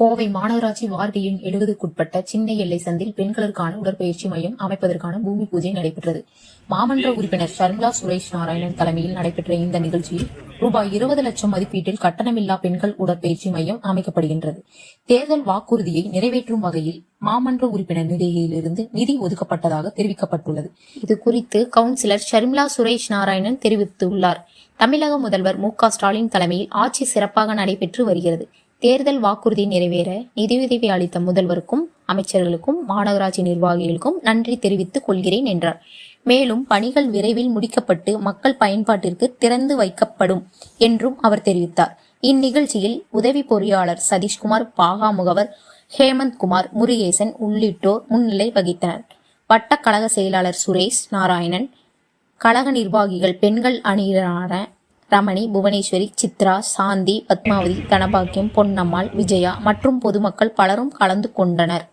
கோவை மாநகராட்சி வார்டு எண் எழுபதுக்குட்பட்ட சின்ன எல்லை சந்தில் பெண்களுக்கான உடற்பயிற்சி மையம் அமைப்பதற்கான பூமி பூஜை நடைபெற்றது. மாமன்ற உறுப்பினர் ஷர்மிளா சுரேஷ் நாராயணன் தலைமையில் நடைபெற்ற இந்த நிகழ்ச்சியில் ரூபாய் இருபது லட்சம் மதிப்பீட்டில் கட்டணமில்லா பெண்கள் உடற்பயிற்சி மையம் அமைக்கப்படுகின்றது. தேர்தல் வாக்குறுதியை நிறைவேற்றும் வகையில் மாமன்ற உறுப்பினர் நிதியிலிருந்து நிதி ஒதுக்கப்பட்டதாக தெரிவிக்கப்பட்டுள்ளது. இது குறித்து கவுன்சிலர் ஷர்மிளா சுரேஷ் நாராயணன் தெரிவித்துள்ளார். தமிழக முதல்வர் மு க ஸ்டாலின் தலைமையில் ஆட்சி சிறப்பாக நடைபெற்று வருகிறது. தேர்தல் வாக்குறுதி நிறைவேற நிதியுதவி அளித்த முதல்வருக்கும் அமைச்சர்களுக்கும் மாநகராட்சி நிர்வாகிகளுக்கும் நன்றி தெரிவித்துக் கொள்கிறேன் என்றார். மேலும் பணிகள் விரைவில் முடிக்கப்பட்டு மக்கள் பயன்பாட்டிற்கு திறந்து வைக்கப்படும் என்றும் அவர் தெரிவித்தார். இந்நிகழ்ச்சியில் உதவி பொறியாளர் சதீஷ்குமார் பாகா முகவர் ஹேமந்த் குமார் முருகேசன் உள்ளிட்டோர் முன்னிலை வகித்தனர். வட்ட கழக செயலாளர் சுரேஷ் நாராயணன் கழக நிர்வாகிகள் பெண்கள் அணியினரான ரமணி புவனேஸ்வரி சித்ரா சாந்தி பத்மாவதி தனபாக்கியம் பொன்னம்மாள் விஜயா மற்றும் பொதுமக்கள் பலரும் கலந்து கொண்டனர்.